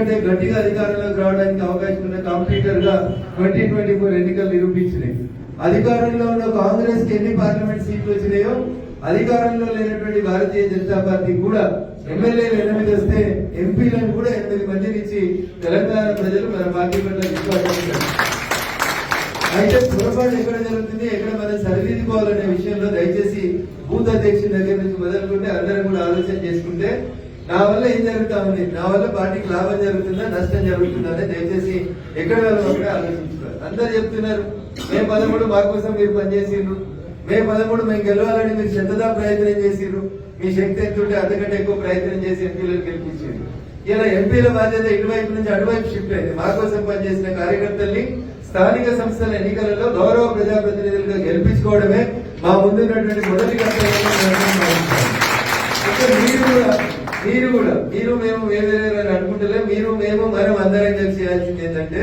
ఎందుకంటే గట్టిగా అధికారంలోకి రావడానికి అవకాశం ఉన్న కాంపిటీటర్గా ట్వంటీ ట్వంటీ ఫోర్ ఎన్నికలు నిరూపించినాయి. అధికారంలో ఉన్న కాంగ్రెస్కి ఎన్ని పార్లమెంట్ సీట్లు వచ్చినాయో అధికారంలో లేనటువంటి భారతీయ జనతా పార్టీ కూడా ఎమ్మెల్యేలు ఎనిమిది వస్తే ఎంపీలను కూడా ఎనిమిది మందిని ఇచ్చి తెలంగాణ ప్రజలు మన పార్టీ పట్ల విశ్వాసం అయితే పొరపాటు ఎక్కడ జరుగుతుంది ఎక్కడ మనం సరిదిద్దుకోవాలనే విషయంలో దయచేసి బూత్ అధ్యక్షుని దగ్గర నుంచి మొదలుకుంటే అందరం కూడా ఆలోచన చేసుకుంటే నా వల్ల ఏం జరుగుతా ఉంది నా వల్ల పార్టీకి లాభం జరుగుతుందా నష్టం జరుగుతుందా అని దయచేసి ఎక్కడ వాళ్ళు ఆలోచించుకోవాలి. అందరు చెప్తున్నారు మే పదమూడు మా కోసం మీరు పనిచేసిండ్రు. మే పదమూడు మేము గెలవాలని మీరు శ్రద్ధగా ప్రయత్నం చేసిండ్రు. మీ శక్తి ఎత్తుంటే అంతకంటే ఎక్కువ ప్రయత్నం చేసి ఎంపీలను గెలిపించారు ఇలా ఎంపీల బాధ్యత ఇటువైపు నుంచి అటువైపు షిఫ్ట్ అయింది. మా కోసం పనిచేసిన కార్యకర్తల్ని స్థానిక సంస్థల ఎన్నికలలో గౌరవ ప్రజాప్రతినిధులుగా గెలిపించుకోవడమే మా ముందున్నటువంటి మొదటి కర్తవ్యం. మీరు మేము వేరే అనుకుంటలే మీరు మేము మనం అందరం కలిసి చేయాల్సింది ఏంటంటే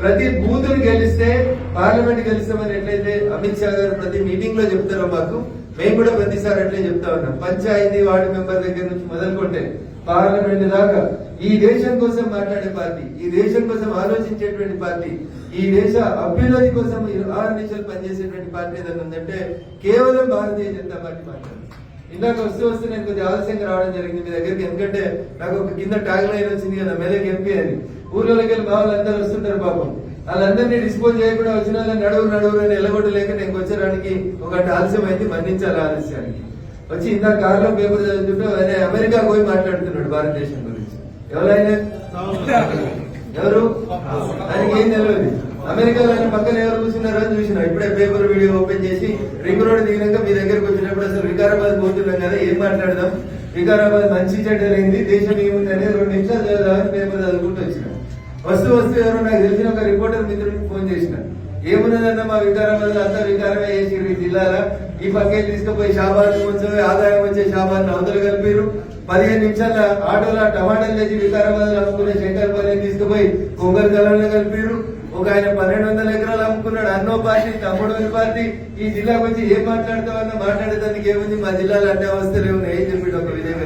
ప్రతి బూత్ గెలిస్తే పార్లమెంట్ గెలిస్తామని ఎట్లయితే అమిత్ షా గారు ప్రతి మీటింగ్లో చెప్తారో మాకు మేము కూడా ప్రతిసారి అట్లే చెప్తా ఉన్నాం. పంచాయతీ వార్డు మెంబర్ దగ్గర నుంచి మొదలుకొంటే పార్లమెంట్ దాకా ఈ దేశం కోసం మాట్లాడే పార్టీ ఈ దేశం కోసం ఆలోచించేటువంటి పార్టీ ఈ దేశ అభ్యున్నతి కోసం ఆరు నిమిషాలు పనిచేసేటువంటి పార్టీ ఏదైనా ఉందంటే కేవలం భారతీయ జనతా పార్టీ మాట్లాడుతుంది ఇందాక వస్తూ వస్తూ నేను కొద్దిగా ఆలస్యంగా రావడం జరిగింది మీ దగ్గరికి ఎందుకంటే నాకు ఒక కింద ట్యాగ్ లైన్ వచ్చింది కదా మెదక్ ఎంపీ అని. ఊర్లోకి వెళ్ళి మా వాళ్ళందరూ వస్తుంటారు పాపం. వాళ్ళందరినీ డిస్పోజ్ చేయకుండా వచ్చిన వాళ్ళని నడువు నడువు అని ఎల్లగొట్టలేక నేను వచ్చేయడానికి ఒక ఆలస్యం అయింది మన్నించాలి ఆలస్యానికి. వచ్చి ఇంత కారులో పేపర్ చదువుతుంటే ఆయన అమెరికా పోయి మాట్లాడుతున్నాడు భారతదేశం గురించి. ఎవరైనా? ఎవరు? ఆయనకి ఏం తెలియదు అమెరికాలో ఆయన పక్కన ఎవరు కూర్చున్నారో అని చూసిన ఇప్పుడే పేపర్ వీడియో ఓపెన్ చేసి రింగ్ రోడ్ దిగినాక మీ దగ్గరకు వచ్చినప్పుడు అసలు వికారాబాద్ పోతున్నాం కదా ఏం మాట్లాడదాం? వికారాబాద్ మంచి చెడ్డలైంది దేశం ఏముంది అనేది రెండు నిమిషాలు చదువుదామని పేపర్ చదువుకుంటూ వచ్చిన. వస్తూ వస్తూ ఎవరో నాకు తెలిసిన ఒక రిపోర్టర్ మిత్రుడికి ఫోన్ చేసిన. ఏమున్నదన్న మా వికారాబాద్ అంతా వికారమే చేసిర్రు ఈ జిల్లాలో. ఈ పక్కే తీసుకుపోయి షాబాద్ కొంచెం ఆదాయం వచ్చే షాబాద్ అవతలు కలిపారు పదిహేను నిమిషాల ఆటోలో టమాటాలు తెచ్చి వికారాబాద్ అమ్ముకునే శంకర్పల్లి తీసుకుపోయి కొంగల్ కళలో కలిపారు ఒక ఆయన పన్నెండు వందల ఎకరాలు అమ్ముకున్నాడు. అన్నో పార్టీ తమ్ముడు పార్టీ. ఈ జిల్లాకు వచ్చి ఏం మాట్లాడతామన్నా మాట్లాడేదానికి ఏముంది? మా జిల్లాలో అంటే అవస్థలు ఏమున్నాయి? ఏం చెప్పి ఒక విజయ్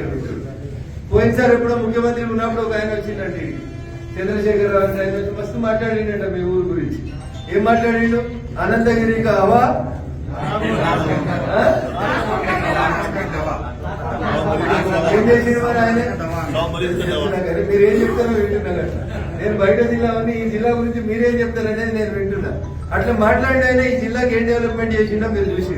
పోయినసారి ఎప్పుడో ముఖ్యమంత్రి ఉన్నప్పుడు ఒక ఆయన వచ్చిందండి చంద్రశేఖర్ రావు ఆయన వచ్చి మస్తు మాట్లాడిండట మీ ఊరు గురించి. ఏం మాట్లాడిండు? అనంతగిరికి అవా ఆ? ఏం చేసిండు మరి ఆయన? మీరేం చెప్తారో వింటున్నా కదా. నేను బయట జిల్లా ఉంది ఈ జిల్లా గురించి మీరేం చెప్తారనేది నేను వింటున్నా. అట్లా మాట్లాడిన ఆయన ఈ జిల్లాకి ఏం డెవలప్మెంట్ చేసిండో మీరు చూసి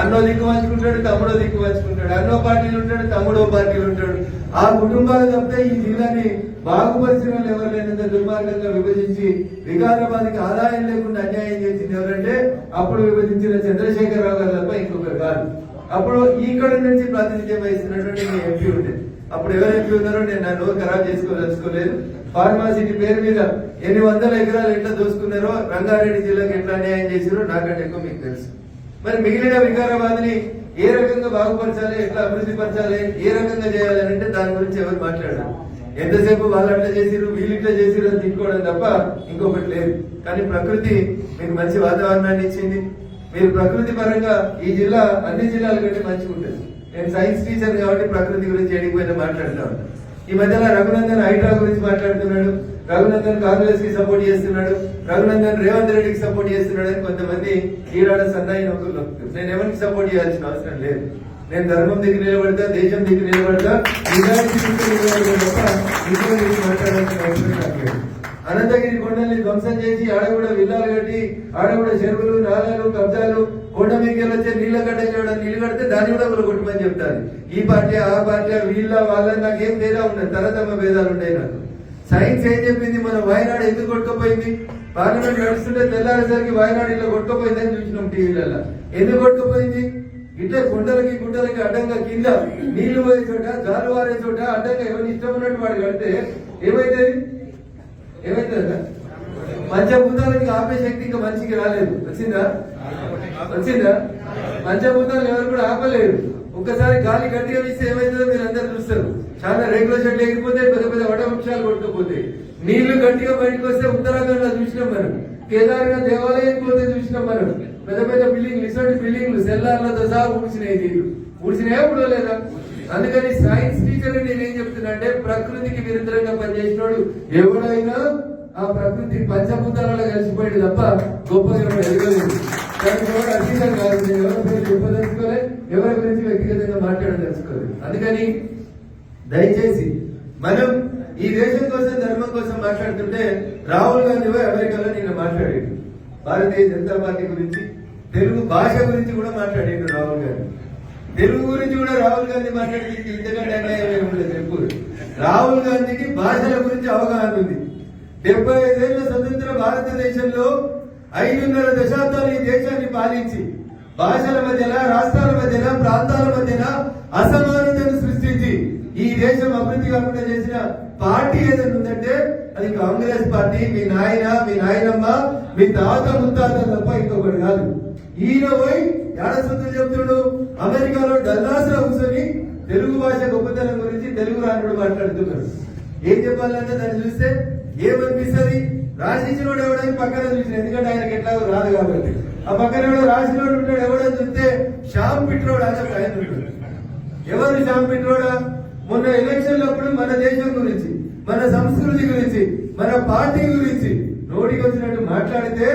అన్నో దిక్కు పంచుకుంటాడు తమ్ముడో దిక్కు పంచుకుంటాడు. అన్నో పార్టీలు ఉంటాడు తమ్ముడో పార్టీలు ఉంటాడు. ఆ కుటుంబాలు తప్పితే ఈ జిల్లాని బాగుపరిచిన వాళ్ళు ఎవరు లేనంత దుర్మార్గంగా విభజించి వికారాబాద్కి ఆదాయం లేకుండా అన్యాయం చేసింది ఎవరంటే అప్పుడు విభజించిన చంద్రశేఖరరావు గారు తప్ప ఇంకొకరు కాదు. అప్పుడు ఇక్కడ నుంచి ప్రాతినిధ్యం వహిస్తున్నటువంటి ఎంపీ ఉండేది అప్పుడు ఎవరు ఎంపీ ఉన్నారో నేను నా నోరు ఖరాబ్ చేసుకోదలుచుకోలేదు. ఫార్మాసిటీ పేరు మీద ఎన్ని వందల ఎకరాలు ఎట్లా దోసుకున్నారో రంగారెడ్డి జిల్లాకి ఎట్లా అన్యాయం చేసారో నాకంటే ఎక్కువ మీకు తెలుసు. మరి మిగిలిన వికారాబాద్ని ఏ రకంగా బాగుపరచాలి ఎట్లా అభివృద్ధి పరచాలి ఏ రకంగా చేయాలి అంటే దాని గురించి ఎవరు మాట్లాడారు. ఎంతసేపు వాళ్ళు అట్లా చేసిరు వీళ్ళు ఇట్లా చేసిరు అని తిట్టుకోవడం తప్ప ఇంకొకటి లేదు. కానీ ప్రకృతి మీకు మంచి వాతావరణాన్ని ఇచ్చింది. మీరు ప్రకృతి పరంగా ఈ జిల్లా అన్ని జిల్లాల కంటే మంచిగా ఉంటుంది నేను సైన్స్ టీచర్ కాబట్టి ప్రకృతి గురించి ఎడిగిపోయినా మాట్లాడుతాను ఈ మధ్యన రఘునందన్ హైడ్రా గురించి మాట్లాడుతున్నాడు. రఘునందన్ కాంగ్రెస్కి సపోర్ట్ చేస్తున్నాడు. రఘునందన్ రేవంత్ రెడ్డికి సపోర్ట్ చేస్తున్నాడు అని కొంతమంది ఈరాడ సన్నాయి నొక్కులు నేను ఎవరికి సపోర్ట్ చేయాల్సిన అవసరం లేదు. నేను ధర్మం దగ్గర నిలబడతా దేశం దగ్గర నిలబడతా నిజాయితీ మాట్లాడాల్సిన అవసరం నాకు లేదు. అనంతగిరి కొండల్ని ధ్వంసం చేసి ఆడ కూడా విల్లాలు కట్టి ఆడ కూడా చెరువులు నాలాలు కబ్జాలు కొండ మీదకి వచ్చే నీళ్ళ గడ్డ చూడ కడితే దాన్ని కూడా ఒకరు కొట్టమని చెప్తారు. ఈ పార్టీ ఆ పార్టీ వీళ్ళ వాళ్ళ నాకేం తేడా ఉండదు తరతమ భేదాలు ఉంటాయి నాకు. సైన్స్ ఏం చెప్పింది? మన వాయనాడు ఎందుకు కొట్టుకుపోయింది? పార్లమెంట్ నడుస్తుంటే తెల్లారేసరికి వాయనాడు ఇలా కొట్టుకుపోయిందని చూసినాం టీవీలలో. ఎందుకు కొట్టుకుపోయింది? ఇట్లా గుండలకి గుండలకి అడ్డంగా కింద నీళ్ళు పోయే చోట గాలు వారే చోట అడ్డంగా ఎవరిని ఇష్టం ఉన్నట్టు వాడు కడితే ఏమైతే ఏమైతుందా? పంచభూతాలకి ఆపే శక్తి ఇంకా మనిషికి రాలేదు. వచ్చిందా? వచ్చిందా? పంచభూతాలు ఎవరు కూడా ఆపలేరు. ఒక్కసారి గాలి గట్టిగా వీస్తే ఏమైతుందో మీరు అందరు చూస్తారు. చాలా రేకుల చెట్లు ఎగిరిపోతే పెద్ద పెద్ద వడ వృక్షాలు కొట్టుకుపోతాయి. నీళ్ళు గట్టిగా బయటకు వస్తే ఉత్తరాఖండ్లో చూసినాం మనం. కేదార్నాథ్ దేవాలయం పోతే చూసినాం మనం. పెద్ద పెద్ద బిల్డింగ్లు ఇటువంటి బిల్డింగ్లు సెల్లార్లతో సహా ఊడ్చినాయి నీళ్ళు. ఊడ్చినాయా ఇప్పుడు లేదా అందుకని సైన్స్ టీచర్ నేనేం చెప్తున్నా అంటే ప్రకృతికి విరుద్ధంగా పనిచేసినోడు ఎవడైనా ఆ ప్రకృతి పంచభూతాలలో కలిసిపోయింది తప్ప గొప్పగా ఎదగలేదు. దానికి ఎవరు అతీతం కాదు. నేను ఎవరి గురించి చెప్పదలుచుకోలే ఎవరి గురించి వ్యక్తిగతంగా మాట్లాడదలుచుకోలేదు. అందుకని దయచేసి మనం ఈ దేశం కోసం ధర్మం కోసం మాట్లాడుతుంటే రాహుల్ గాంధీ అమెరికాలో నిన్న మాట్లాడాడు? భారతీయ జనతా పార్టీ గురించి తెలుగు భాష గురించి కూడా మాట్లాడాడు రాహుల్ గాంధీ. తెలుగు గురించి కూడా రాహుల్ గాంధీ మాట్లాడితే ఇంతకంటే అన్యాయం ఉండదు చెప్పు రాహుల్ గాంధీకి భాషల గురించి అవగాహన ఉంది. డెబ్బై ఐదేళ్ళ స్వతంత్ర భారతదేశంలో ఐదున్నర దశాబ్దాలు ఈ దేశాన్ని పాలించి భాషల మధ్యన రాష్ట్రాల మధ్యన ప్రాంతాల మధ్యన అసమానతను సృష్టించి ఈ దేశం అభివృద్ధి కాకుండా చేసిన పార్టీ ఏదైనా ఉందంటే అది కాంగ్రెస్ పార్టీ మీ నాయన మీ నాయనమ్మ మీ తాత ముత్తాత తప్ప ఇంకొకటి కాదు. ఈయన పోయి ఏడసొత్తులు చెప్తుడు? అమెరికాలో డల్లాస్లో కూర్చొని తెలుగు భాష గొప్పతనం గురించి తెలుగు రానుడు మాట్లాడుతున్నాడు ఏం చెప్పాలంటే దాన్ని చూస్తే ఏమనిపిస్తుంది? రాసిచ్చినోడు ఎవడని పక్కన చూసిన. ఎందుకంటే ఆయనకి ఎట్లా రాదు కాబట్టి. ఆ పక్కన ఎవడో రాసినోడు ఉంటాడు ఎవడని చూస్తే శ్యామ్ పిట్రోడ్ అని ఒక ఆయన ఉంటాడు. ఎవరు శ్యామ్ పిట్రోడా? మొన్న ఎలక్షన్ అప్పుడు మన దేశం గురించి మన సంస్కృతి గురించి మన పార్టీ గురించి నోటికి వచ్చినట్టు మాట్లాడితే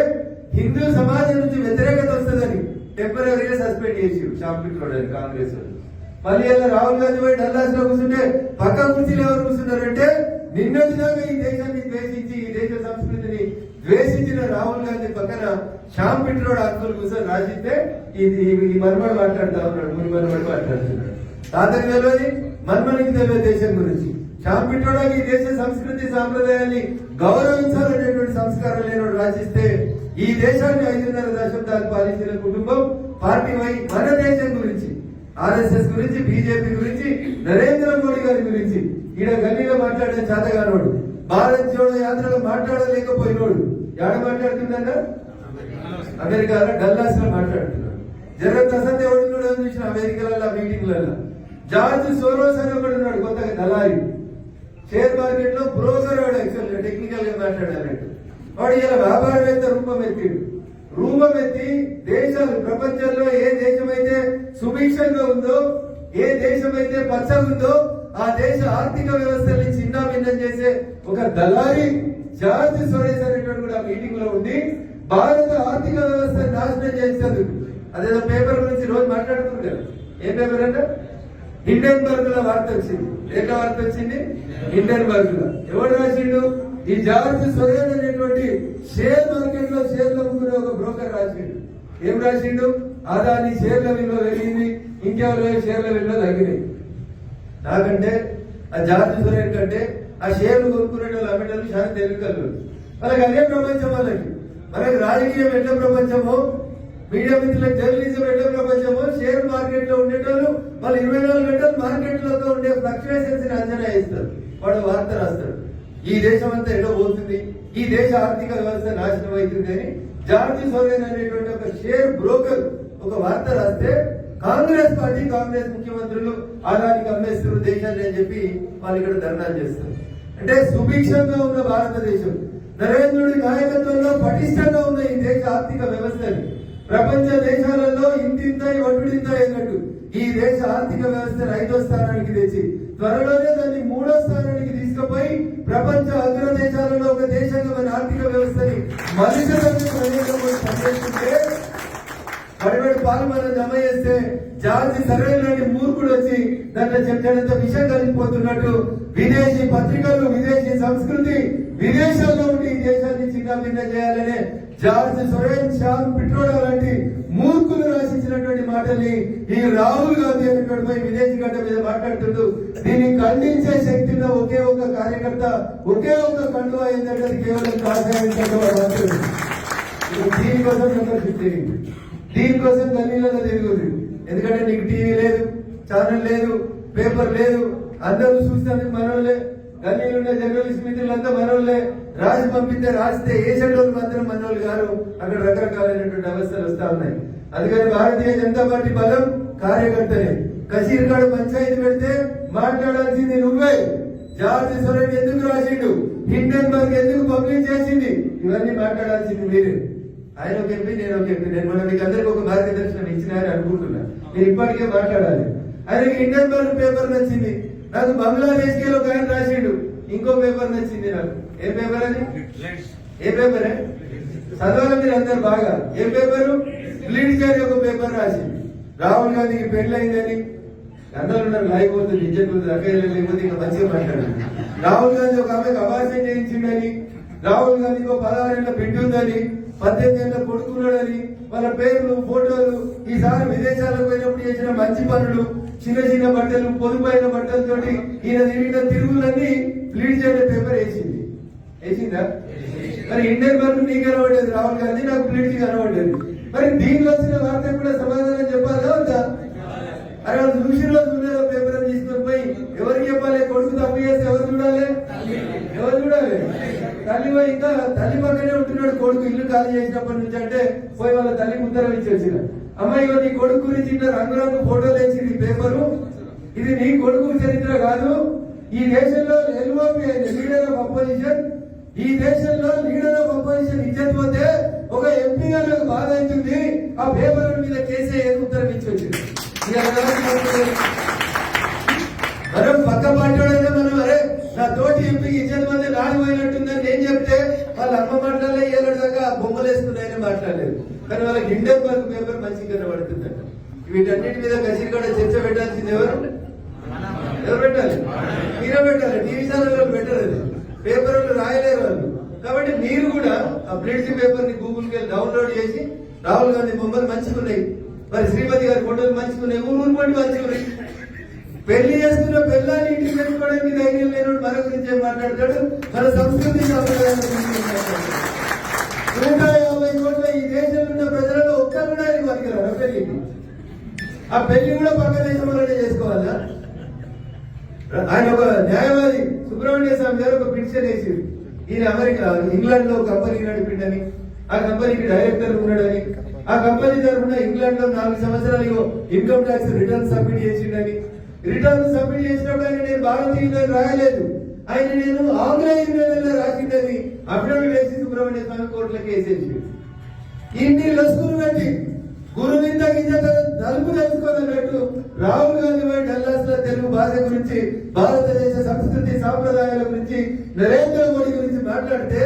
హిందూ సమాజం నుంచి వ్యతిరేకత వస్తుందని టెంపరీగా సస్పెండ్ చేసి శ్యామ్ పిట్రోడ్ అని కాంగ్రెస్ మళ్ళీ రాహుల్ గాంధీ పోయి డల్లాస్లో కూర్చుంటే పక్క కుర్చీలు ఎవరు కూర్చున్నారంటే నిన్నటిదాకా ఈ దేశాన్ని ద్వేషించి ఈ దేశ సంస్కృతిని ద్వేషించిన రాహుల్ గాంధీ పక్కన శ్యామ్ పిట్రోడ్ అంకుల్ కోసం రాసిస్తే ఇది ఈ మనుమడు మాట్లాడుతా ఉన్నాడు ముని మనుమడు మాట్లాడుతున్నాడు. తాతకి తెలియదు మన్మనికి తెలియదు దేశం గురించి. శ్యామ్ పిట్రోడాకి ఈ దేశ సంస్కృతి సాంప్రదాయాన్ని గౌరవించాలనేటువంటి సంస్కారం లేనివాడు రాసిస్తే ఈ దేశాన్ని ఐదున్నర దశాబ్దాలు పాలించిన కుటుంబం పార్టీ వై మన దేశం గురించి ఆర్ఎస్ఎస్ గురించి బీజేపీ గురించి నరేంద్ర మోడీ గారి గురించి ఈడ గల్లీలో మాట్లాడే చేతగానోడు. భారత్ జోడో యాత్రలో మాట్లాడలేకపోయినోడు. ఎక్కడ మాట్లాడుతుందన్నా అమెరికాలో డల్లాస్లో మాట్లాడుతున్నాడు జరగ ప్రసాద్ ఎవడున్నాడు అని చూసిన అమెరికాలలో మీటింగ్లలో జార్జ్ సోరోస్ అని ఒకడు ఉన్నాడు కొత్తగా దళారి షేర్ మార్కెట్లో బ్రోకర్ వాడు యాక్చువల్ టెక్నికల్గా మాట్లాడాలంటే. వాడు ఇలా వ్యాపారవేత్త రూపం ఎత్తిడు రూపం ఎత్తి దేశాలు ప్రపంచంలో ఏ దేశం అయితే సుభిక్షంగా ఉందో ఏ దేశం అయితే ఉందో ఆ దేశ ఆర్థిక వ్యవస్థని చిన్న భిన్నం చేసే ఒక దళారి జార్జ్ సురేష్ అనేటువంటి కూడా మీటింగ్లో ఉండి భారత ఆర్థిక వ్యవస్థ నాశనం చేసేందుకు అదేదో పేపర్ గురించి రోజు మాట్లాడుతున్నారు ఏ పేపర్ అంటే? హిండెన్బర్గ్లో వార్త వచ్చింది. ఏక వార్త వచ్చింది? హిండెన్బర్గ్లో ఎవడు రాసిండు? ఈ జార్జ్ సురేష్ అనేటువంటి షేర్ మార్కెట్లో షేర్లు అమ్ముకునే ఒక బ్రోకర్ రాసిండు. ఏం రాసిండు? అదాని షేర్ల విలువ పెరిగింది ఇంకెవరు షేర్ల విలువ తగ్గినాయి. నాకంటే ఆ జార్జ్ సొరేన్ కంటే ఆ షేర్లు కొనుక్కునే వాళ్ళు అమ్మేటోళ్ళు చాలా తెలివికలు వాళ్ళకి అదే ప్రపంచం వాళ్ళకి. మనకి రాజకీయం ఎట్లా ప్రపంచమో మీడియా మిత్రులకు జర్నలిజం ఎట్లా ప్రపంచమో షేర్ మార్కెట్లో ఉండేటోళ్ళు వాళ్ళు ఇరవై నాలుగు గంటలు మార్కెట్లో ఉండే ఫ్లక్చువేషన్స్ని అంచనా వేస్తారు. వాడు వార్త రాస్తాడు. ఈ దేశం అంతా ఎడో పోతుంది? ఈ దేశ ఆర్థిక వ్యవస్థ నాశనం అవుతుంది అని జార్జ్ సోరేన్ అనేటువంటి ఒక షేర్ బ్రోకర్ ఒక వార్త రాస్తే కాంగ్రెస్ పార్టీ కాంగ్రెస్ ముఖ్యమంత్రులు ఆదానికి అమ్మేస్తున్న దేశాన్ని అని చెప్పి వాళ్ళు ఇక్కడ ధర్నాలు చేస్తారు అంటే సుభిక్షంగా ఉన్న భారతదేశం నరేంద్రుడి నాయకత్వంలో పటిష్టంగా ఉన్న ఈ దేశ ఆర్థిక వ్యవస్థని ప్రపంచ దేశాలలో ఇంతింత ఒడ్డుడింత అయినట్టు ఈ దేశ ఆర్థిక వ్యవస్థ ఐదో స్థానానికి తెచ్చి త్వరలోనే దాన్ని మూడో స్థానానికి తీసుకుపోయి ప్రపంచ అగ్ర దేశాలలో ఒక దేశంగా మన ఆర్థిక వ్యవస్థని మనుషులకు అనేక మంది పాలు మనం జమ చేస్తే జార్జి సర్వేలోని మూర్ఖుడు వచ్చి దాంట్లో చెప్తాడంత విషయం కలిగిపోతున్నట్టు విదేశీ పత్రికలు విదేశీ సంస్కృతి విదేశాల్లో ఉండి ఈ దేశాన్ని చిన్న చేయాలనే జార్జ్ సొరేన్ శ్యామ్ పిట్రోడా లాంటి మూర్ఖులు రాసించినటువంటి మాటల్ని ఈ రాహుల్ గాంధీ అనేటువంటి పోయి విదేశీ గడ్డ మీద మాట్లాడుతుంటూ దీన్ని ఖండించే శక్తి ఉన్న ఒకే ఒక కార్యకర్త ఒకే ఒక కండువా ఏంటంటే కేవలం కాషాయం దీనికోసం మెంబర్షిప్ చేయండి. దీనికోసం గల్లీలలో తిరుగుతుంది. ఎందుకంటే నీకు టీవీ లేదు ఛానల్ లేదు పేపర్ లేదు అందరూ చూస్తానికి మనోళ్ళే. గల్లీలు ఉన్న జర్నలిస్ట్ మిత్రులంతా మనోళ్ళే. రాసి పంపితే రాస్తే ఏ మాత్రం మనోళ్ళు గారు అక్కడ రకరకాలైనటువంటి అవస్థలు వస్తా ఉన్నాయి. అందుకని భారతీయ జనతా పార్టీ బలం కార్యకర్తలే. కశీర్గాడు పంచాయతీ పెడితే మాట్లాడాల్సింది నువ్వే. జార్జ్ సొరెన్ ఎందుకు రాసిండు? హిండెన్బర్గ్ ఎందుకు పబ్లిష్ చేసింది? ఇవన్నీ మాట్లాడాల్సింది మీరే. ఆయన ఒక ఎంపీ నేను ఒక ఎంపీ. నేను మన మీకు అందరికి ఒక మార్గదర్శనం ఇచ్చినారని అనుకుంటున్నా నేను ఇప్పటికే మాట్లాడాలి. ఆయనకి ఇండియన్ బర్గ్ పేపర్ నచ్చింది నాకు బంగ్లాదేశ్కి ఒక ఆయన రాసిండు. ఇంకో పేపర్ నచ్చింది నాకు. ఏ పేపర్ అది? ఏ పేపర్? చదవాలి మీరు అందరు బాగా. ఏ పేపరు? బ్లీడ్ చేసి ఒక పేపర్ రాసింది రాహుల్ గాంధీకి పెళ్ళి అందరూ ఉన్నారు లైవ్ పోతుంది ఇజ్జత్ పోతుంది అక్కడ లేకపోతే ఇంకా మంచిగా మాట్లాడారు రాహుల్ గాంధీ ఒక ఆమెకు అభాషణ చేయించిందని రాహుల్ గాంధీకి ఒక పదహారేళ్ళ బిడ్డ ఉందని. పద్దెనిమిది ఏళ్ళ కొడుకున్నాడని వాళ్ళ పేర్లు ఫోటోలు ఈసారి విదేశాలకు పోయినప్పుడు చేసిన మంచి పనులు చిన్న చిన్న బట్టలు పొదుపైన బట్టలతోటి ఈయన తిరిగిన తిరుగులన్నీ లీడ్ చేయడం పేపర్ వేసింది. వేసిందా? మరి ఇండియన్ బర్గ్ నీకు కనబడేది రాహుల్ గాంధీ నాకు ప్లీడ్కి కనబడేది మరి దీనిలో వచ్చిన వార్త కూడా సమాధానం చెప్పాలా వద్దా అరే వాళ్ళు చూసిన రోజు ఉండేదో పేపర్ అని తీసుకొని పోయి ఎవరికి చెప్పాలి కొడుకు తప్పు చేస్తే ఎవరు చూడాలి ఎవరు చూడాలి తల్లి ఇంకా తల్లి పక్కనే ఉంటున్నాడు కొడుకు ఇల్లు ఖాళీ చేసినప్పటి నుంచి అంటే పోయి వాళ్ళ తల్లి ఉత్తరం ఇచ్చేసిన అమ్మాయి నీ కొడుకు గురించి ఇట్లా రంగురంగు ఫోటోలు వేసింది ఈ పేపరు. ఇది నీ కొడుకు చరిత్ర కాదు. ఈ దేశంలో ఎల్ఓపి లీడర్ ఆఫ్ అపోజిషన్ ఈ దేశంలో లీడర్ ఆఫ్ అపోజిషన్ ఇచ్చకపోతే ఒక ఎంపీ గారు బాధ అవుతుంది. ఆ పేపర్ మీద కేసే ఉత్తరం ఇచ్చి వచ్చింది మనం పక్క పార్టీ మనం అరే నా తోటి ఎంపీకి ఇచ్చేది మంది రాలిపోయినట్టుందని నేను చెప్తే వాళ్ళ అమ్మ మాట్లాడలే ఏళ్ళ దాకా బొమ్మలు వేసుకున్నాయని మాట్లాడలేదు. కానీ వాళ్ళకి ఇండియన్ వర్క్ పేపర్ మంచిగా కనబడుతుందంట వీటన్నిటి మీద కసిరి కూడా చర్చ పెట్టాల్సింది ఎవరు? ఎవరు పెట్టాలి? మీరే పెట్టాలి. టీవీ ఛానల్ పెట్టలేదు. అది పేపర్ రాయలేరు వాళ్ళు. కాబట్టి మీరు కూడా ఆ బ్రిడ్జ్ పేపర్ని గూగుల్కి డౌన్లోడ్ చేసి రాహుల్ గాంధీ బొమ్మలు మంచిగా ఉన్నాయి మరి శ్రీమతి గారి ఫోటోలు మంచిగా ఉన్నాయి ఊరు ఊరు పండి మంచిగా ఉన్నాయి పెళ్ళి చేసుకున్న పెళ్ళాన్ని ఇంటికి పెట్టుకోవడానికి ధైర్యం లేని మన గురించి మాట్లాడతాడు? మన సంస్కృతి సాంప్రదాయాల నూట యాభై కోట్ల ఈ దేశంలో ఉన్న ప్రజలలో ఒక్కరు కూడా ఆయన బతికిరారు పెళ్ళికి ఆ పెళ్ళి కూడా పక్క దేశం వల్లనే చేసుకోవాలా? ఆయన ఒక న్యాయవాది సుబ్రహ్మణ్య స్వామి గారు ఒక పిటిషన్ వేసి ఈయన అమెరికా ఇంగ్లాండ్లో కంపెనీ నడిపిండని ఆ కంపెనీకి డైరెక్టర్ ఉన్నాడని ఆ కంపెనీ తరఫున ఇంగ్లాండ్లో నాలుగు సంవత్సరాలు ఇన్కమ్ ట్యాక్స్ రిటర్న్ సబ్మిట్ చేసిండని రిటర్న్ సబ్మిట్ చేసినప్పుడు ఆయన నేను భారతీయులని రాయలేదు. ఆయన నేను ఆంగ్ల ఇండియన్లో రాసిండని అఫిడవిట్ వేసి సుబ్రహ్మణ్య స్వామి కోర్టులకు వేసేసి ఇన్ని లస్కులు పెట్టి గురువింద వింద గింజ నలుపు తెలుసుకోవాలన్నట్టు రాహుల్ గాంధీ వారి డల్లాస్లో తెలుగు భాష గురించి భారతదేశ సంస్కృతి సాంప్రదాయాల గురించి నరేంద్ర మోడీ గురించి మాట్లాడితే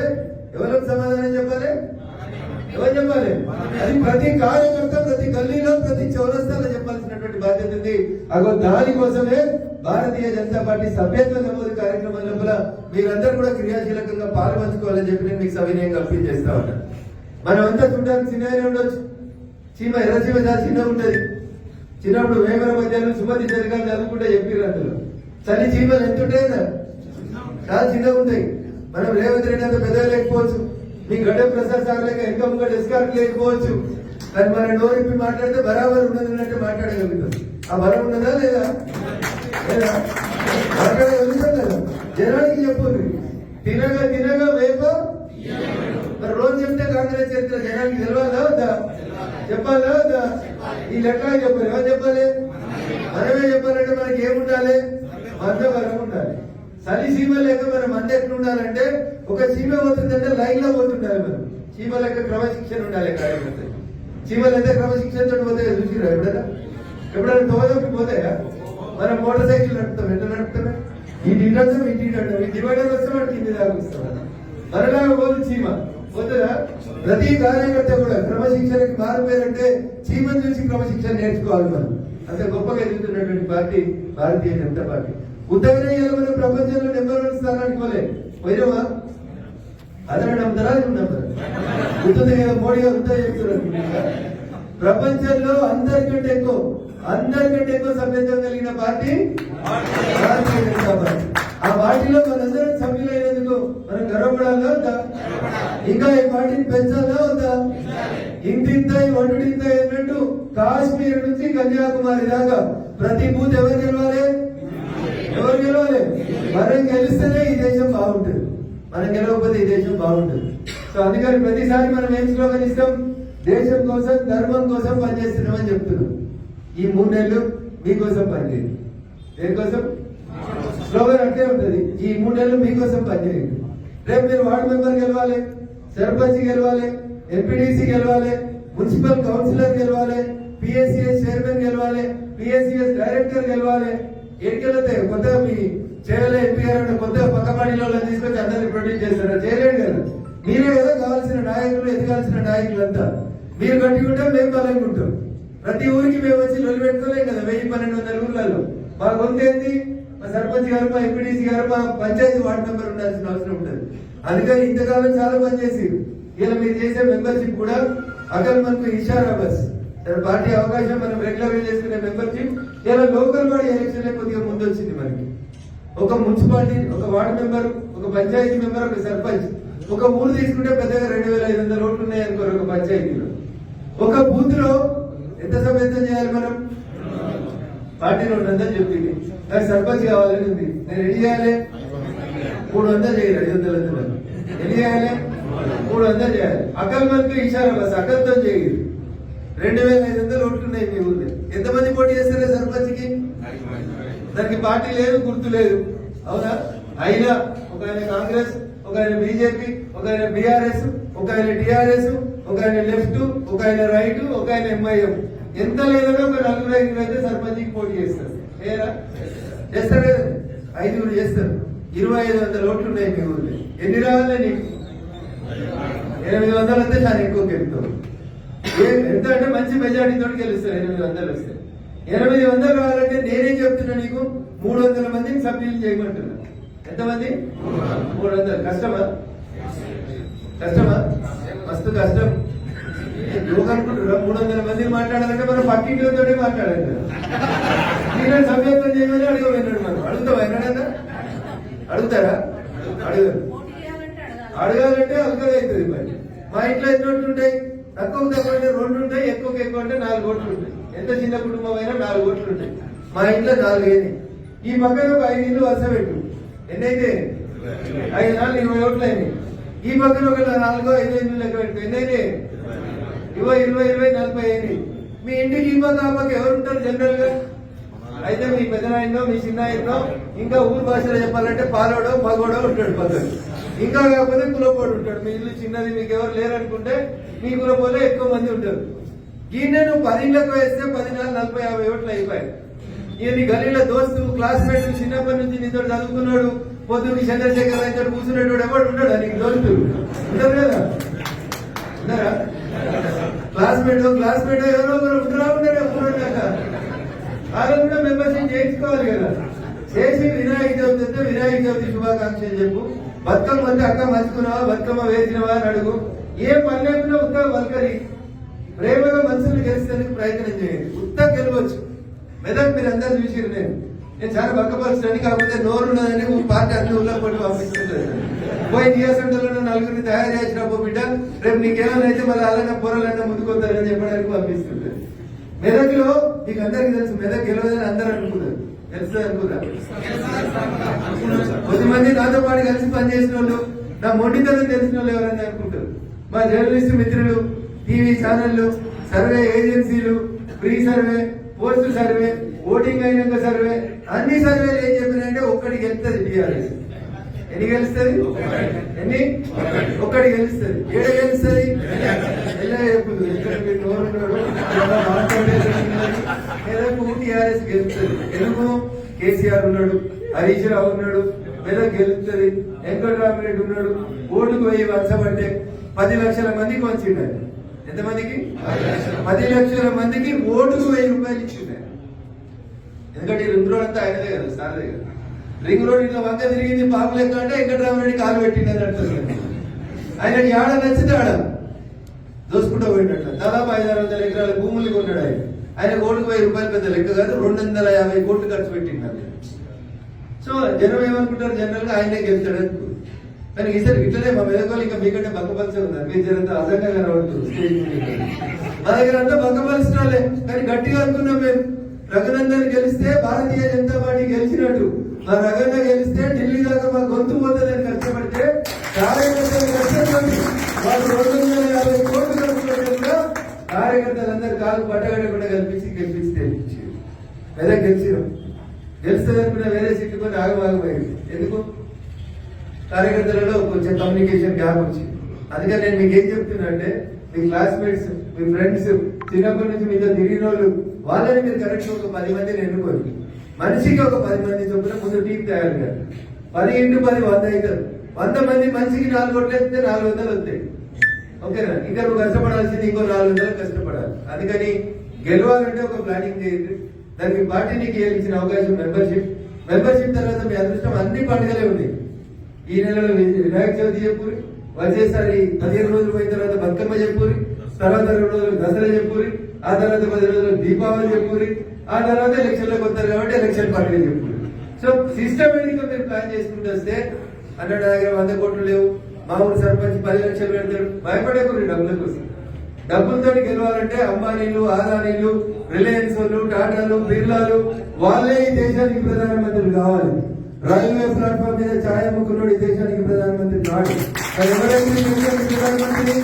ఎవరికి సమాధానం చెప్పాలి? ఎవరు చెప్పాలి? అది ప్రతి కార్యకర్త ప్రతి గల్లీలో ప్రతి చౌరస్తాలో చెప్పాల్సినటువంటి బాధ్యత ఉంది. అగో దానికోసమే భారతీయ జనతా పార్టీ సభ్యత్వ నమోదు కార్యక్రమం లోపల మీరందరూ కూడా క్రియాశీలకంగా పాల్పంచుకోవాలని చెప్పి నేను మీకు సవినయంగా అప్పీల్ చేస్తా ఉన్నాను మనం అంతా చూడడానికి చిన్నగానే ఉండొచ్చు. చీమ ఎర్ర చీమ చాలా చిన్నగా ఉంటది. చిన్నప్పుడు వేమర మధ్యాహ్నం సుమతి జరగాలి చదువుకుంటే చెప్పిర్రు అందులో. చలి చీమలు ఎంత ఉంటాయి చాలా చిన్నగా ఉంటాయి. మనం రేవంత్ రెడ్డి అంత పెద్దగా లేకపోవచ్చు. మీ గడ్డ ప్రసాద్ సార్ లేక ఇంకా ముంగట ఎస్కార్ట్ లేకపోవచ్చు. కానీ మన నోరిప్పి మాట్లాడితే బరాబర్ ఉన్నది అంటే మాట్లాడగలుగుతాం. ఆ బలం ఉన్నదా లేదా? లేదా? ఉందా కదా జనానికి చెప్పండి. తినగా తినగా వేప? మరి రోజు చెప్తే కాంగ్రెస్ చరిత్ర జనానికి తెలవాలా వద్దా? చెప్పాలా వద్దా? ఈ లెక్క చెప్పాలి. ఎవరు చెప్పాలి? మనమే చెప్పాలంటే మనకి ఏముండాలి? మంద వరం ఉండాలి. చలి సీమ లేక మనం మంద ఎట్లా ఉండాలంటే ఒక సీమ పోతుందంటే లైన్లో పోతుండాలి మనం. సీమ లెక్క క్రమశిక్షణ ఉండాలి కార్యకర్త చీమలు ఎంత క్రమశిక్షణతో పోతాయో చూసిరా ఎప్పుడైనా? ఎప్పుడైనా తోదొప్పి పోతే మనం మోటార్ సైకిల్ నడుపుతాం. ఎట్లా నడుపుతామే? ఇటు ఇటు అంటాం ఇటు ఇటు అంటాం ఈ డివైడర్ వస్తే వాడు కింది దాకా వస్తాం మరలాగా పోదు చీమ. పోతుందా ప్రతి కార్యకర్త కూడా క్రమశిక్షణకి మారిపోయారంటే చీమను చూసి క్రమశిక్షణ నేర్చుకోవాలి మనం. అంత గొప్పగా ఎదుగుతున్నటువంటి పార్టీ భారతీయ జనతా పార్టీ. ఉత్తగానే మనం ప్రపంచంలో నెంబర్ వన్ స్థానానికి పోలే. పోయినామా అతను నమ్ముతారా? నమ్ముతారు? గుర్తుంది మోడీ గారు ఉందా చెప్తున్నారు. ప్రపంచంలో అందరికంటే ఎక్కువ అందరికంటే ఎక్కువ సభ్యత్వం కలిగిన పార్టీ భారతీయ జనతా పార్టీ. ఆ పార్టీలో మనందరం సభ్యులైనందుకు మనం గర్వపడాలా? వద్దా ఇంకా ఈ పార్టీని పెంచాలా? వద్దా ఇంతింత ఒంటింత అన్నట్టు కాశ్మీర్ నుంచి కన్యాకుమారి దాకా ప్రతి బూత్ ఎవరు గెలవాలి? ఎవరు గెలవాలి? మనం గెలిస్తేనే ఈ దేశం బాగుంటుంది. మనం గెలవకపోతే ఈ దేశం బాగుంటుంది. సో అందుకని ప్రతిసారి మనం ఏం స్లోగన్ ఇస్తాం? దేశం కోసం ధర్మం కోసం పనిచేస్తున్నామని చెప్తున్నాం. ఈ మూడేళ్ళు మీకోసం పనిచేయండి. దేనికోసం? స్లోగన్ అంటే ఉంటుంది. ఈ మూడేళ్ళు మీకోసం పనిచేయండి. రేపు మీరు వార్డు మెంబర్ గెలవాలి సర్పంచ్ గెలవాలి ఎంపీడీసీ గెలవాలి మున్సిపల్ కౌన్సిలర్ గెలవాలి పిఎస్సిఎస్ చైర్మన్ గెలవాలి పిఎస్సిఎస్ డైరెక్టర్ గెలవాలి. ఎడికెళ్తే కొత్తగా మీ చేయలే ఎంపీఆర్ అంటే కొత్తగా పక్క పార్టీలో తీసుకొచ్చి అందరినీ ప్రొడ్యూస్ చేస్తారా? చేయలేడు కదా. మీరే కదా కావాల్సిన నాయకులు ఎదగాల్సిన నాయకులంతా. మీరు కట్టుకుంటే మేము బలంగా ఉంటాం. ప్రతి ఊరికి మేము వచ్చి లొల్లి పెట్టుకోలేం కదా వెయ్యి పన్నెండు వందల ఊర్లలో. మా గొంతు మా సర్పంచ్ గారు మా ఎంపీడీసీ గారు మా పంచాయతీ వార్డు మెంబర్ ఉండాల్సిన అవసరం ఉంటుంది అందుకని ఇంతకాలం చాలా పని చేసి ఇలా మీరు చేసే మెంబర్షిప్ కూడా అకల్ మనకు ఇషారా బస్ పార్టీ అవకాశం మనం రెగ్యులర్గా చేసుకునే మెంబర్షిప్. ఇలా లోకల్ బాడీ ఎలక్షన్ కొద్దిగా ముందు వచ్చింది మనకి. ఒక మున్సిపాలిటీ ఒక వార్డు మెంబర్ ఒక పంచాయతీ మెంబర్ ఒక సర్పంచ్. ఒక ఊరు తీసుకుంటే పెద్దగా రెండు వేల ఐదు వందల ఓట్లు ఉన్నాయి అనుకోరు ఒక పంచాయతీలో. ఒక బూత్లో ఎంత సభ్యత్వం చేయాలి మనం? పార్టీలో వందలు చెప్పింది. నాకు సర్పంచ్ కావాలని ఉంది. నేను ఎన్ని చేయాలి? మూడు వందలు చేయాలి ఐదు వందల వందలు. ఎన్ని చేయాలి? మూడు వందలు చేయాలి. అక్కల మనకు ఇచ్చారు బస్ అక్కలతో చేయాలి రెండు వేల ఐదు వందలు ఓట్లున్నాయి మీ ఊళ్ళో ఎంతమంది పోటీ చేస్తారే సర్పంచ్కి? దానికి పార్టీ లేదు గుర్తు లేదు. అవునా? అయినా ఒక ఆయన కాంగ్రెస్ ఒక ఆయన బీజేపీ ఒక ఆయన బీఆర్ఎస్ ఒక ఆయన టిఆర్ఎస్ ఒక ఆయన లెఫ్ట్ ఒక ఆయన రైట్ ఒక ఆయన ఎంఐఎం. ఎంత లేదనో ఒక నలుగురు ఐదుగురు అయితే సర్పంచ్కి పోటీ చేస్తారు. ఏరా చేస్తారు ఐదుగురు చేస్తారు. ఇరవై ఐదు వందల ఓట్లు ఉన్నాయి మీ ఊళ్ళో ఎన్ని రావాలి నీకు? ఎనిమిది వందలు వస్తే చాలా ఎక్కువ గెలుతాం ఎంత అంటే మంచి మెజార్టీతో గెలుస్తారు ఎనిమిది వందలు వస్తే. ఎనిమిది వందలు రావాలంటే నేనేం చెప్తున్నా నీకు మూడు వందల మందిని సభ్యులు చేయమంటున్నా. ఎంతమంది? మూడు వందలు. కష్టమా? కష్టమా? మస్తు కష్టం. మూడు వందల మంది మాట్లాడాలంటే మనం పక్కింటితోనే మాట్లాడాలి కదా. చేయమని సభ్యత్వం చేయమని మనం అడుగుతావా ఎన్నడన్నా అడుగుతారా? అడగరు అడగాలంటే అలకగా అవుతుంది మరి. మా ఇంట్లో ఎన్ని ఓట్లు ఉంటాయి? తక్కువ తక్కువ అంటే రెండు ఉంటాయి ఎక్కువ ఎక్కువ అంటే నాలుగు ఓట్లు ఉంటాయి. ఎంత చిన్న కుటుంబం అయినా నాలుగు ఓట్లు ఉంటాయి. మా ఇంట్లో నాలుగు ఈ పక్కన ఒక ఐదు ఇల్లు వరుస పెట్టు. ఎన్నైతే? ఐదు నాలుగు ఇరవై ఓట్లు అయినాయి. ఈ పక్కన ఒక నాలుగో ఐదు ఇల్లు లెక్క పెట్టు. ఎన్నైతే? ఇరవై ఇరవై ఇరవై నలభై అయినాయి మీ ఇంటికి ఈ పక్క ఎవరుంటారు జనరల్గా? అయితే మీ పెద్దనాయనో మీ చిన్నాయనో ఇంకా ఊరు భాషలో చెప్పాలంటే పాలోడో మగోడో ఉంటాడు పదవి ఇంకా కాకపోతే కులపోడు ఉంటాడు. మీ ఇల్లు చిన్నది మీకు ఎవరు లేరనుకుంటే మీ కులపోలే ఎక్కువ మంది ఉంటారు. ఈయన నువ్వు పది ఇళ్ళకు వేస్తే పది నెలలు నలభై యాభై ఓట్లు అయిపోయాయి. ఈయన నీ గలీల దోస్తు క్లాస్మేట్ చిన్నప్పటి నుంచి నీతో చదువుకున్నాడు. పొద్దుకి చంద్రశేఖర్ అయితే కూర్చునేటోడు ఎవడు ఉంటాడు. నీకు దోస్తులు. ఉంటారు కదా? ఉన్నారా? క్లాస్మేట్ క్లాస్మేట్ ఎవరో ఒకరు ఉంటారా ఉండరా ఊరుంటాక కూడా మెంబర్షిప్ చేయించుకోవాలి కదా. చేసి వినాయక చవితి అంటే వినాయక చవితి శుభాకాంక్షలు చెప్పు. బతుకమ్మ అంటే అక్క మంచుకున్నావా బతుకమ్మ వేసినవా అని అడుగు. ఏ పని లేకుండా ఉత్త వల్కరి. ప్రేమగా మనుషులు గెలిచడానికి ప్రయత్నం చేయండి. ఉత్త గెలవచ్చు. మెదక్ మీరు అందరు చూసిరు నేను. నేను చాలా పక్కపరుస్తాను కాకపోతే నోరు ఉన్నదని పార్టీ అన్ని ఉల్లపడి పంపిస్తుంటారు. పోయి నియాసంటలో నలుగురిని తయారు చేసినప్పుడు బిడ్డ రేపు నీకేమైనా అయితే మళ్ళీ అలానే పొరలన్నా ముందుకొద్దారని చెప్పడానికి పంపిస్తుంటారు మెదక్లో మీకు అందరికి తెలుసు మెదక్ గెలవదని అందరూ అనుకున్నారు తెలుసు అనుకున్నారు కొద్దిమంది నాతో పాటు కలిసి పనిచేసిన వాళ్ళు నా మొండితనం తెలిసిన వాళ్ళు ఎవరని అనుకుంటారు. మా జర్నలిస్ట్ మిత్రులు టీవీ ఛానళ్ళు సర్వే ఏజెన్సీలు pre survey post survey voting అయినాక సర్వే అన్ని సర్వేలు ఏం చెప్పినాయంటే ఒక్కడికి వెళ్తుంది టీఆర్ఎస్ ఎన్ని గెలుస్తుంది? ఎన్ని? ఒక్కడి గెలుస్తుంది. ఏడు గెలుస్తుంది? టీఆర్ఎస్ గెలుస్తుంది. ఎందుకు? కేసీఆర్ ఉన్నాడు హరీష్ రావు ఉన్నాడు మెదక్ గెలుస్తుంది. వెంకటరామరెడ్డి ఉన్నాడు. ఓటుకు పోయి వంచబట్టే పది లక్షల మందికి వంచిండారు ఎంతమందికి పది లక్షల మందికి ఓటుకు వెయ్యి రూపాయలు ఇచ్చిండారు ఎందుకంటే రెండు రోజులంతా అంతా ఆయనదే కదా సార్దే కదా. రింగ్ రోడ్ ఇట్లా వంక తిరిగింది పాప లెక్క అంటే వెంకటరామరెడ్డి కాలు పెట్టినది అంటారు ఆయన ఆడ నచ్చితే ఆడ. దోసుకుంటూ పోయినట్టు దాదాపు ఐదు ఆరు వందల ఎకరాల భూములు కొన్నాడు ఆయన. ఆయన కోటికి వెయ్యి రూపాయలు పెద్ద లెక్క కాదు రెండు వందల యాభై కోట్లు ఖర్చు పెట్టిండాలి సో జనం ఏమనుకుంటారు? జనరల్గా ఆయనే గెలుస్తాడు అనుకో కానీ ఈసారి ఇట్లనే మా మెదకోలు ఇంకా మీకంటే బంకపలిసే ఉన్నారు. మీ జనంతా అసంగా కనబడుతుంది స్టేజ్ మా దగ్గర అంతా బంకపలిసిన వాళ్ళే కానీ గట్టిగా అనుకున్నాం మేము. రఘునందన్ గెలిస్తే భారతీయ జనతా పార్టీ గెలిచినట్టు. మా దగ్గర గెలిస్తే ఢిల్లీ దాకా మా గొంతు పోతుందని కష్టపడితే కార్యకర్తలు కష్టపడి వాళ్ళు రెండు వందల యాభై కోట్లు ఖర్చు కార్యకర్తలందరూ కాలు పట్టగడకుండా కల్పించి గెలిపించి గెలిపిస్తే మెదక్ గెలిచినాం. గెలుస్తుంది అనుకున్న వేరే సీట్లు కొన్ని ఆగమాగమైంది ఎందుకు? కార్యకర్తలలో కొంచెం కమ్యూనికేషన్ గ్యాప్ వచ్చింది. అందుకని నేను మీకు ఏం చెప్తున్నా అంటే మీ క్లాస్మేట్స్ మీ ఫ్రెండ్స్ చిన్నప్పటి నుంచి మీతో తిరిగిన వాళ్ళు వాళ్ళని మీరు కరెక్ట్ ఒక పది మందిని ఎన్నుకోండి. మనిషికి ఒక పది మంది చొప్పున ముందు టీం తయారు కాదు పది ఇంటూ పది వంద అవుతారు వంద మంది మనిషికి నాలుగు కోట్లు వేస్తే నాలుగు వందలు వస్తాయి. ఓకేనా? ఇంకా నువ్వు కష్టపడాల్సింది ఇంకో నాలుగు వందలు కష్టపడాలి. అందుకని గెలవాలంటే ఒక ప్లానింగ్ చేయండి. దానికి పార్టీ నీకు ఇచ్చిన అవకాశం మెంబర్షిప్ మెంబర్షిప్ తర్వాత మీ అదృష్టం అన్ని పండుగలే ఉన్నాయి. ఈ నెలలో వినాయక చవితి చెప్పురి వచ్చేసారి పదిహేను రోజులు పోయిన తర్వాత బతుకమ్మ చెప్పురి తర్వాత రెండు రోజులు దసరా చెప్పురి ఆ తర్వాత పది రోజులు దీపావళి చెప్పురి ఆ తర్వాత ఎలక్షన్లకు వస్తారు కాబట్టి ఎలక్షన్ పార్టీ చెప్పురి సో సిస్టమేటిక్ మీరు ప్లాన్ చేసుకుంటూ వస్తే అన్నాడు దగ్గర వంద కోట్లు లేవు. మా ఊరు సర్పంచ్ పది లక్షలు పెడతాడు. భయపడేకూడదు డబ్బుల కోసం. డబ్బులతో గెలవాలంటే అంబానీలు ఆదానీలు రిలయన్స్ వాళ్ళు టాటాలు బిర్లాలు వాళ్ళే ఈ దేశానికి ప్రధానమంత్రులు కావాలి. రైల్వే ప్లాట్ఫామ్ మీద ఛాయ ముక్కున్నాడు ఈ దేశానికి ప్రధానమంత్రి కాడు ఎవరైతే ప్రధానమంత్రి?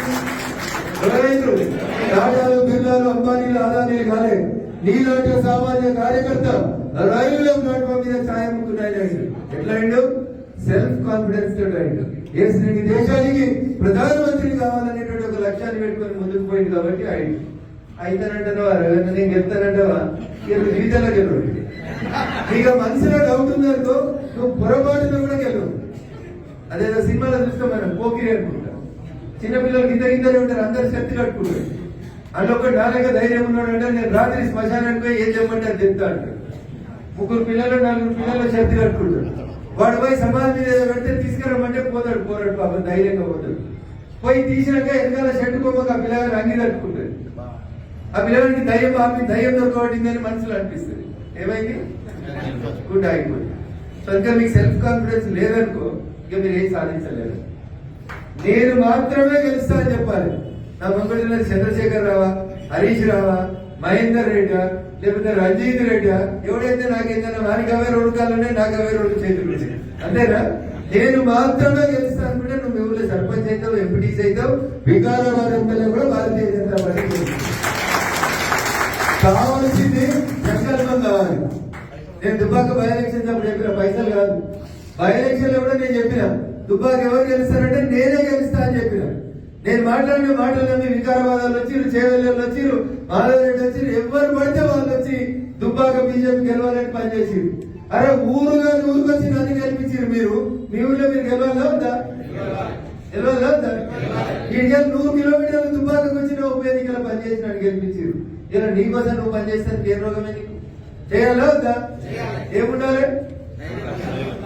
టాటాలు బిర్లాలు అంబానీలు ఆదానీలు కాలేదు. నీలాంటి సామాన్య కార్యకర్త రైల్లో ప్లాట్ఫామ్ మీద ఛాయ ముక్కున్నాడు ఎట్లా అయిండు? సెల్ఫ్ కాన్ఫిడెన్స్ తోటి అయిండు. ఎస్ నేను దేశానికి ప్రధానమంత్రి కావాలనేటువంటి ఒక లక్ష్యాన్ని పెట్టుకొని ముందుకు పోయింది కాబట్టి అయింది అయితానంటావా రవీంద్ర నేను గెలుతానంటావా ఇక జీవితంలో గెలవండి ఇక మనసులో డౌట్ ఉందనుకో నువ్వు పొరపాటుతో కూడా గెలవు. అదేదో సినిమాలో చూస్తే మనం పోకిరి అనుకుంటా. చిన్నపిల్లలకి ఇంత ఇంతనే ఉంటారు అందరు శక్తి కట్టుకుంటారు. అందులో ఒకటి నాలుగు ధైర్యం ఉన్నాడు అంటే నేను రాత్రి శ్మశానానికి పోయి ఏం చెప్పమంటారు చెప్తా అంటాడు. ముగ్గురు పిల్లలు నలుగురు పిల్లలు చేతి కట్టుకుంటాడు వాడు పోయి సమాధి మీద పెడితే తీసుకురమ్మంటే పోతాడు పోరాడు పాప ధైర్యంగా పోతాడు. పోయి తీసినాక వెనకాల షర్టు కొమ్మకు ఆ పిల్లగారు అంగి కట్టుకుంటాడు ఆ పిల్లగానికి ధైర్యం ఆపి ధైర్యం దొరకబడిందని మనసులో అనిపిస్తుంది. ఏమైంది? గుడ్ ఆగిపోయింది. సో ఇంకా మీకు సెల్ఫ్ కాన్ఫిడెన్స్ లేదనుకో ఇక మీరు ఏం సాధించలేరు. నేను మాత్రమే గెలుస్తా అని చెప్పాలి. నా పంపిణీ చంద్రశేఖర్ రావా హరీష్ రావా మహేందర్ రెడ్డి లేకపోతే రంజిత్ రెడ్డి ఎవడైతే నాకేందన్నా వారికి అవే రెండు నాకు అవే రెండు చేతులు అంతేనా? నేను మాత్రమే గెలుస్తాను అనుకుంటే నువ్వు ఎవరు సర్పంచ్ అవుతావు ఎంపీటీస్ అవుతావు వికారాబాద్ ఎమ్మెల్యే కూడా భారతీయ జనతా పార్టీ కావాల్సింది సంకల్పం కావాలి. నేను దుబ్బాక బై ఎలక్షన్ అప్పుడు చెప్పిన పైసలు కాదు. బై ఎలక్షన్లో కూడా నేను చెప్పిన దుబ్బాక ఎవరు గెలుస్తారంటే నేనే గెలుస్తా అని చెప్పిన. నేను మాట్లాడిన మాటలన్నీ వికారాబాద్ వచ్చిరు చేవెళ్ళలు వచ్చిరు మాధవరెడ్డి వచ్చిరు ఎవరు పడితే వాళ్ళు వచ్చి దుబ్బాక బీజేపీ గెలవాలని పనిచేసిరు అరే ఊరు కానీ ఊరికి వచ్చి నన్ను గెలిపించారు మీరు? మీ ఊళ్ళో మీరు గెలవాలా వద్దా? గెలవాలా వద్దా? జల్ నూరు కిలోమీటర్లు దుబ్బాకకు వచ్చిన ఉప ఎన్నికల పనిచేసినాడు గెలిపించారు ఇలా నీకోసం నువ్వు పనిచేస్తాను ఏ రోగమే నీకు చేయాలా వద్దా? ఏముండాలి?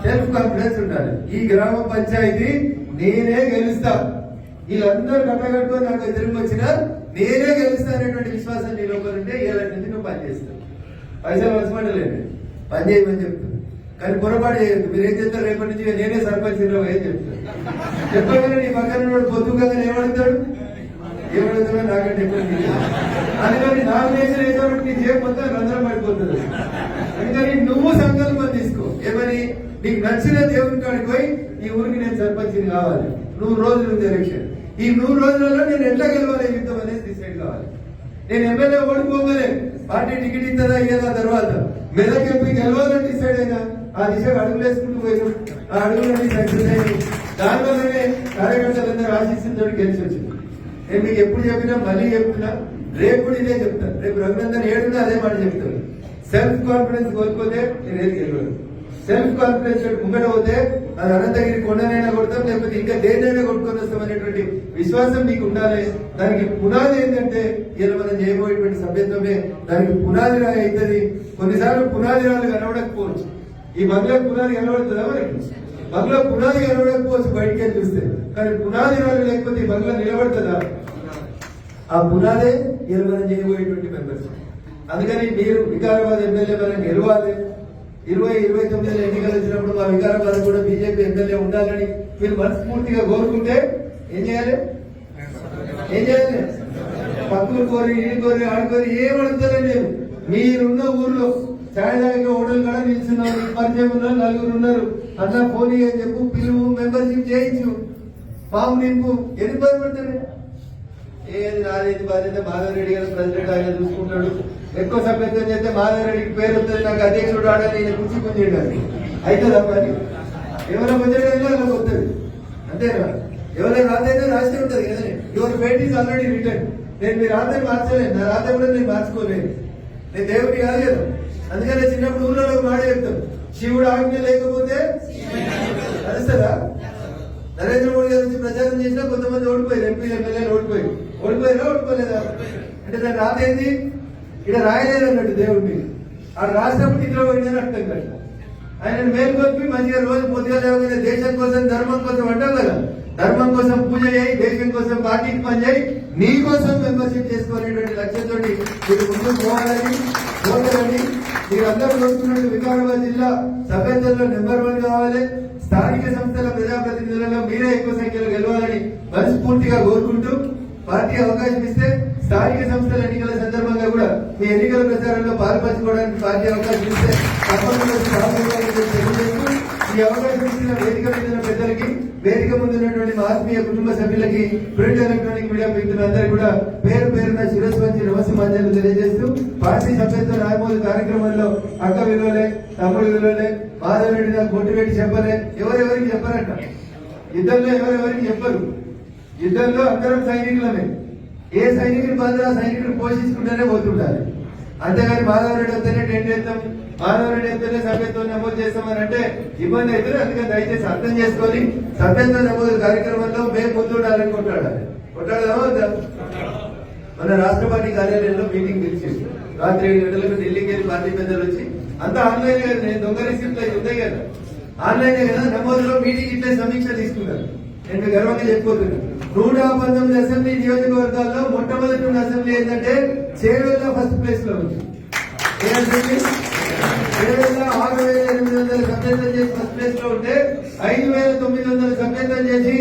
సెల్ఫ్ కాన్ఫిడెన్స్ ఉండాలి. ఈ గ్రామ పంచాయతీ నేనే గెలుస్తా. వీళ్ళందరూ కట్టగట్టుకొని నాకు ఎదురుకు వచ్చినా నేనే గెలుస్తానటువంటి విశ్వాసం నీ లోపల ఉంటే ఏళ్ళ నుంచి నువ్వు పని చేస్తావు. పైసలు వలసపడలేదు పని చేయమని చెప్తాను కానీ పొరపాటు చేయొద్దు. మీరేం చేస్తారు రేపటి నుంచి నేనే సర్పంచ్ ఏం చెప్తాను చెప్పగానే నీ పక్కన పొద్దు కదా ఏమడుగుతాడు? ఏమడుగుతాడో నాకంటే ఎక్కువ తెలియదు. అందుకని నామినేషన్ వేసేటప్పుడు నీ జేబు మొత్తం రంధ్రం పడిపోతుంది. అందుకని నువ్వు సంకల్పం తీసుకో. ఏమని నీకు నచ్చిన దేవుని కాడికి పోయి ఈ ఊరికి నేను సర్పంచిని కావాలి. నువ్వు రోజు ఉంది ఎలక్షన్. ఈ నూరు రోజులలో నేను ఎట్లా గెలవాలి యుద్ధం అనేది డిసైడ్ కావాలి. నేను ఎమ్మెల్యే ఓడిపోగానే పార్టీ టికెట్ ఇస్తుందా ఇయ్యదా తర్వాత మెదక్ ఎంపీ గెలవాలని డిసైడ్ అయినా ఆ దిశగా అడుగులు వేసుకుంటూ పోయారు ఆ అడుగులన్నీ సక్సెస్ అయ్యి దానివల్లనే కార్యకర్తలందరూ ఆశిస్తున్న గెలిచి వచ్చింది. నేను మీకు ఎప్పుడు చెప్పినా మళ్ళీ చెప్తున్నా రేపు కూడా ఇదే చెప్తాను. రేపు రఘునందన్ ఏడున్నా అదే మాట చెప్తాను. సెల్ఫ్ కాన్ఫిడెన్స్ కోల్పోతే నేను ఏది గెలవను సెల్ఫ్ కాన్ఫిడెన్స్ ముంగట పోతే అది అనంతగిరి కొండనైనా కొడతాం లేకపోతే ఇంకా దేన్నైనా కొట్టుకొని వస్తాం అనేటువంటి విశ్వాసం మీకు ఉండాలి. దానికి పునాది ఏంటంటే ఇలా మనం చేయబోయేటువంటి సభ్యత్వమే. దానికి పునాది రాయి అవుతుంది. కొన్నిసార్లు పునాది రాళ్ళు కనబడకపోవచ్చు. ఈ బంగ్లా పునాది కనబడుతుందా మనకి? బంగ్లా పునాది కనబడకపోవచ్చు బయటికి వెళ్ళి చూస్తే. కానీ పునాది రాళ్ళు లేకపోతే ఈ బంగ్లా నిలబడుతుందా? ఆ పునాదే ఇలా మనం చేయబోయేటువంటి మెంబర్స్ అందుకని మీరు వికారాబాద్ ఎమ్మెల్యే మనం గెలవాలి. ఇరవై ఇరవై తొమ్మిదిలో ఎన్నికలు వచ్చినప్పుడు మా వికారాబాద్ కూడా బీజేపీ ఎమ్మెల్యే ఉండాలని మీరు మనస్ఫూర్తిగా కోరుకుంటే ఏం చేయాలి? ఏం చేయాలి? పక్కలు కోరి ఈ కోరి ఆడుకోరి ఏం అడుగుతారని లేదు మీరున్న ఊర్లో ఛాయ్ తాగే కూడా నిల్చున్నారు మీకు పరిచయం ఉన్నారు నలుగురు ఉన్నారు. అన్న ఫోన్ అని చెప్పు పిలువు మెంబర్షిప్ చేయించు. ఫామ్ నింపు. ఎన్ని పని పడతారు ఏది నాదేది బాధ్యత. మాధవ్ రెడ్డి గారు ప్రెసిడెంట్ ఆయన చూసుకుంటాడు ఎక్కువ సభ్యత్వం చేస్తే మాధవరెడ్డికి పేరు వస్తుంది నాకు అధ్యక్షుడు ఆడని ఈయన కుర్చీ పుంజేయడం అవుతుందా పని? ఎవరో పుంజేయడం అలా వస్తుంది అంతేనా? ఎవరైనా రాదైతే రాసి ఉంటుంది కదండి your fate is already return. నేను మీ రాత్రి మార్చలేను. నా రాత్రి కూడా నేను మార్చుకోలేను. నేను దేవుడిని కాలేదు. కదా అందుకనే చిన్నప్పుడు ఊళ్ళో ఒక మాట చెప్తాను శివుడు ఆజ్ఞ లేకపోతే నడుస్తుందా? నరేంద్ర మోడీ గారి నుంచి ప్రచారం చేసినా కొంతమంది ఓడిపోయారు. ఎంపీలు ఎమ్మెల్యేలు ఓడిపోయారు. ఓడిపోయారా ఓడిపోలేదా? అంటే దాని రాత ఏంది? ఇక్కడ రాయలేదు అన్నట్టు దేవుడిని ఆ రాసినప్పుడు ఇంట్లో పోయిందని అర్థం కదా ఆయన మేల్కొల్పి మంచిగా రోజు పొద్దుగా లేవగానే దేశం కోసం ధర్మం కోసం అంటాం కదా. ధర్మం కోసం పూజ చేయి దేశం కోసం పార్టీకి పని చేయి నీ కోసం మెంబర్షిప్ చేసుకునేటువంటి లక్ష్యంతో మీరు ముందుకు పోవాలని పోతారని మీరందరూ కోరుకున్నట్టు వికారాబాద్ జిల్లా సభ్యతల్లో నెంబర్ వన్ కావాలి. స్థానిక సంస్థల ప్రజాప్రతినిధులలో మీరే ఎక్కువ సంఖ్యలో గెలవాలని మనస్ఫూర్తిగా కోరుకుంటూ పార్టీ అవకాశం ఇస్తే స్థానిక సంస్థల ఎన్నికల సందర్భంగా కూడా మీ ఎన్నికల ప్రచారంలో పాల్పంచుకోవడానికి పార్టీ అవకాశం ఇస్తే తప్పకుండా తెలియజేస్తూ ఈ అవకాశం ఇచ్చిన వేదిక మీద పెద్దలకి వేదిక ముందున్నటువంటి మా ఆత్మీయ కుటుంబ సభ్యులకి ప్రింట్ ఎలక్ట్రానిక్ మీడియా మిత్రులందరూ కూడా పేరు పేరున శిరస్సు వచ్చి నమస్సమాంజలు తెలియజేస్తూ పార్టీ సభ్యత్వ రాయమోదు కార్యక్రమంలో అక్క విలువలే తమ్ముడు విలువలే మాధవరెడ్డి నాకు మోటివేట్ చెప్పలే ఎవరెవరికి చెప్పరంట యుద్ధంలో ఎవరెవరికి చెప్పరు? యుద్ధంలో అందరం సైనికులమే. ఏ సైనికుని బాధ ఆ సైనికుడు పోషించుకుంటేనే పోతుండాలి అంతేగాని మాధవరెడ్డి వస్తేనే టెంట్ వేస్తాం మాధవరెడ్డి వస్తేనే సభ్యత్వం నమోదు చేస్తామని అంటే ఇబ్బంది అవుతుంది. అందుకని దయచేసి అర్థం చేసుకొని సభ్యత్వ నమోదు కార్యక్రమంలో మేము ముందుండాలని కొట్లాడాలి కొట్లాడదామా మన రాష్ట్ర పార్టీ కార్యాలయంలో మీటింగ్ పిలిచి రాత్రి ఏడు గంటలకు ఢిల్లీకి వెళ్ళి పార్టీ పెద్దలు వచ్చి అంతా ఆన్లైన్ కదా? నేను దొంగ రిసిప్ట్ అయి ఉన్నాయి కదా? ఆన్లైన్ కదా? నమోదులో మీటింగ్ ఇట్లే సమీక్ష తీసుకున్నారు. నేను గర్వంగా చెప్పుకోతున్నాను నూట పంతొమ్మిది అసెంబ్లీ నియోజకవర్గాల్లో మొట్టమొదటి ఉన్న అసెంబ్లీ ఏంటంటే చేవెళ్ళ ఫస్ట్ ప్లేస్లో ఉంది చేవెళ్ళ ఆరు వేల ఎనిమిది వందల సభ్యత్వం చేసి ఫస్ట్ ప్లేస్లో ఉంటే ఐదు వేల తొమ్మిది వందల సభ్యత్వం చేసి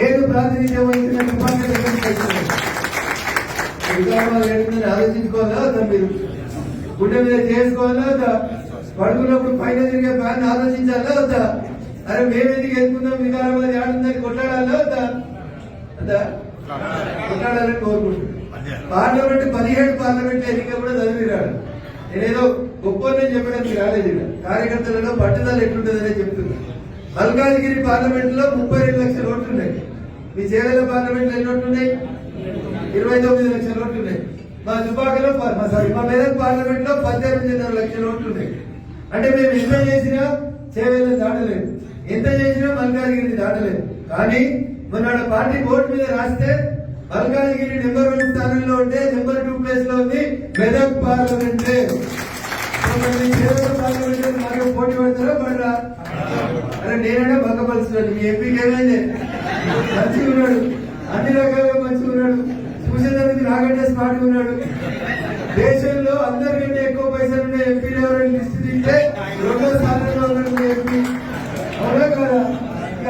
ఏడు ప్రాతినిధ్యం వహించిన డిపార్ట్మెంట్ ఆలోచించుకోవాలా మీరు? గుండె మీద చేసుకోవాలా పడుకున్నప్పుడు పైన తిరిగే ప్లాన్ ఆలోచించాలా అరే మేము ఎందుకు ఎత్తుకుందాం వికారాబాద్ ఆడుందని కొట్లాడాలా వద్దా వద్దా కోరుకుంటున్నాను. పార్లమెంట్ పదిహేడు పార్లమెంట్ ఎన్నిక కూడా చదివిరాడు. నేనేదో గొప్ప నేను చెప్పడానికి రాలేదు కార్యకర్తలలో పట్టుదల ఎట్లుంటుందనే చెప్తున్నా. మల్కాజ్గిరి పార్లమెంట్లో ముప్పై రెండు లక్షల ఓట్లు ఉన్నాయి మీ చేవెల పార్లమెంట్ ఎన్ని ఓట్లు ఉన్నాయి ఇరవై తొమ్మిది లక్షల ఓట్లు ఉన్నాయి మా దుబాకలో మా సారీ మా మెదక్ పార్లమెంట్లో పద్దెనిమిదిన్నర లక్షల ఓట్లు ఉన్నాయి అంటే మేము ఎంత చేసినా చేవేళ్ళని దాటలేదు. ఎంత చేసినా మల్కాజ్గిరిని దాటలేదు. కానీ మొన్న పార్టీ బోర్డు మీద రాస్తే మల్కాజ్గిరి నెంబర్ వన్ స్థానంలో ఉంటే నెంబర్ టూ ప్లేస్లో ఉంది మెదక్ పార్లమెంట్. పార్లమెంట్ నాకు పోటీ పడతారా పడరా అరే నేనంటే బక్కపలుస్తున్నాడు మీ ఎంపీకి ఏమైంది మంచిగా ఉన్నాడు. అన్ని రకాలుగా మంచిగా ఉన్నాడు. చూసేదానికి నాకంటే స్మార్ట్ ఉన్నాడు. దేశంలో అందరికంటే ఎక్కువ పైసలు ఉన్న ఎంపీలు ఎవరైనా లిస్ట్ తింటే రెండో స్థానంలో ఉన్నాడు మీ ఎంపీ. అవునా కదా?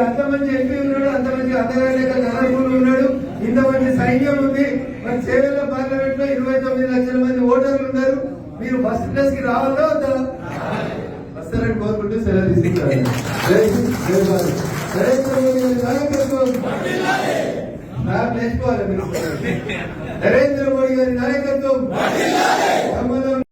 ఇక అంత మంచి ఎంపీ ఉన్నాడు అంత మంచి అందగారి కలర్ఫుల్ ఉన్నాడు. ఇంత మంచి సైన్యం ఉంది. మరి చేవెళ్ళ పార్లమెంట్లో ఇరవై తొమ్మిది లక్షల మంది ఓటర్లు ఉన్నారు. మీరు ఫస్ట్ ప్లేస్కి రావాలా వద్దా? వస్తారని కోరుకుంటూ సెలవు తీసుకుంటారు. నరేంద్ర మోడీ గారి నాయకత్వం.